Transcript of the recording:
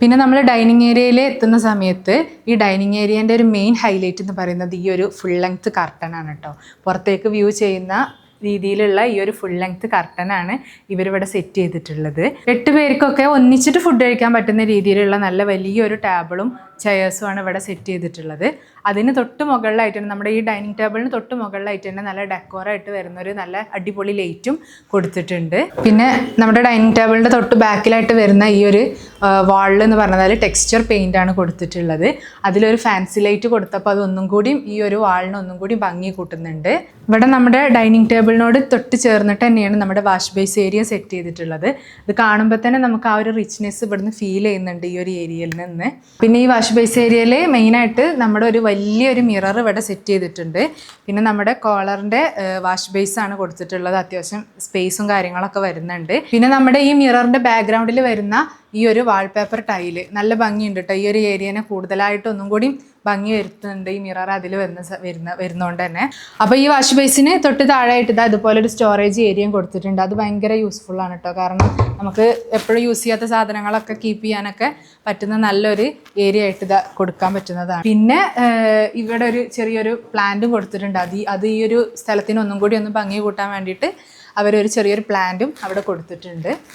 പിന്നെ നമ്മൾ ഡൈനിങ് ഏരിയയിൽ എത്തുന്ന സമയത്ത് ഈ ഡൈനിങ് ഏരിയേന്റെ ഒരു മെയിൻ ഹൈലൈറ്റ് എന്ന് പറയുന്നത് ഈ ഒരു ഫുൾ ലെങ്ത് കർട്ടൺ ആണ് കേട്ടോ പുറത്തേക്ക് വ്യൂ ചെയ്യുന്ന രീതിയിലുള്ള ഈ ഒരു ഫുൾ ലെങ്ത് കർട്ടനാണ് ഇവരിവിടെ സെറ്റ് ചെയ്തിട്ടുള്ളത്. എട്ട് പേർക്കൊക്കെ ഒന്നിച്ചിട്ട് ഫുഡ് കഴിക്കാൻ പറ്റുന്ന രീതിയിലുള്ള നല്ല വലിയൊരു ടേബിളും ചെയേഴ്സും ആണ് ഇവിടെ സെറ്റ് ചെയ്തിട്ടുള്ളത്. അതിന് തൊട്ട് മുകളിലായിട്ട് തന്നെ നമ്മുടെ ഈ ഡൈനിങ് ടേബിളിന് തൊട്ട് മുകളിലായിട്ട് തന്നെ നല്ല ഡെക്കോറായിട്ട് വരുന്നൊരു നല്ല അടിപൊളി ലൈറ്റും കൊടുത്തിട്ടുണ്ട്. പിന്നെ നമ്മുടെ ഡൈനിങ് ടേബിളിന്റെ തൊട്ട് ബാക്കിലായിട്ട് വരുന്ന ഈ ഒരു വാളിൽ എന്ന് പറഞ്ഞാൽ ടെക്സ്ചർ പെയിന്റ് ആണ് കൊടുത്തിട്ടുള്ളത്. അതിലൊരു ഫാൻസി ലൈറ്റ് കൊടുത്തപ്പോൾ അത് ഒന്നും കൂടിയും ഈ ഒരു വാളിന് ഒന്നും കൂടി ഭംഗി കൂട്ടുന്നുണ്ട്. ഇവിടെ നമ്മുടെ ഡൈനിങ് ടേബിളിനോട് തൊട്ട് ചേർന്നിട്ട് തന്നെയാണ് നമ്മുടെ വാഷ് ബേസ് ഏരിയ സെറ്റ് ചെയ്തിട്ടുള്ളത്. ഇത് കാണുമ്പോൾ തന്നെ നമുക്ക് ആ ഒരു റിച്ച്നെസ് ഇവിടുന്ന് ഫീൽ ചെയ്യുന്നുണ്ട് ഈ ഒരു ഏരിയയിൽ നിന്ന്. പിന്നെ ഈ വാഷ് ബേസ് ഏരിയയിൽ മെയിനായിട്ട് നമ്മുടെ ഒരു വലിയൊരു മിറർ ഇവിടെ സെറ്റ് ചെയ്തിട്ടുണ്ട്. പിന്നെ നമ്മുടെ കോളറിന്റെ വാഷ് ബേസ് ആണ് കൊടുത്തിട്ടുള്ളത്. അത്യാവശ്യം സ്പേസും കാര്യങ്ങളൊക്കെ വരുന്നുണ്ട്. പിന്നെ നമ്മുടെ ഈ മിററിന്റെ ബാക്ക്ഗ്രൗണ്ടിൽ വരുന്ന ഈ ഒരു വാൾപേപ്പർ ടൈൽ നല്ല ഭംഗിയുണ്ട് കേട്ടോ ഈ ഒരു ഏരിയനെ കൂടുതലായിട്ട് ഒന്നും കൂടി ഭംഗി വരുത്തുന്നുണ്ട് ഈ മിറർ അതിൽ വരുന്ന വരുന്ന വരുന്നതുകൊണ്ട് തന്നെ. അപ്പോൾ ഈ വാഷ് ബേസിന് തൊട്ട് താഴെയായിട്ട് ഇതാ അതുപോലെ ഒരു സ്റ്റോറേജ് ഏരിയയും കൊടുത്തിട്ടുണ്ട്. അത് ഭയങ്കര യൂസ്ഫുൾ ആണ് കേട്ടോ കാരണം നമുക്ക് എപ്പോഴും യൂസ് ചെയ്യാത്ത സാധനങ്ങളൊക്കെ കീപ്പ് ചെയ്യാനൊക്കെ പറ്റുന്ന നല്ലൊരു ഏരിയ ആയിട്ട് ഇതാ കൊടുക്കാൻ പറ്റുന്നതാണ്. പിന്നെ ഇവിടെ ഒരു ചെറിയൊരു പ്ലാന്റും കൊടുത്തിട്ടുണ്ട്. അത് അത് ഈ ഒരു സ്ഥലത്തിന് ഒന്നും കൂടി ഒന്ന് ഭംഗി കൂട്ടാൻ വേണ്ടിയിട്ട് അവരൊരു ചെറിയൊരു പ്ലാന്റും അവിടെ കൊടുത്തിട്ടുണ്ട്.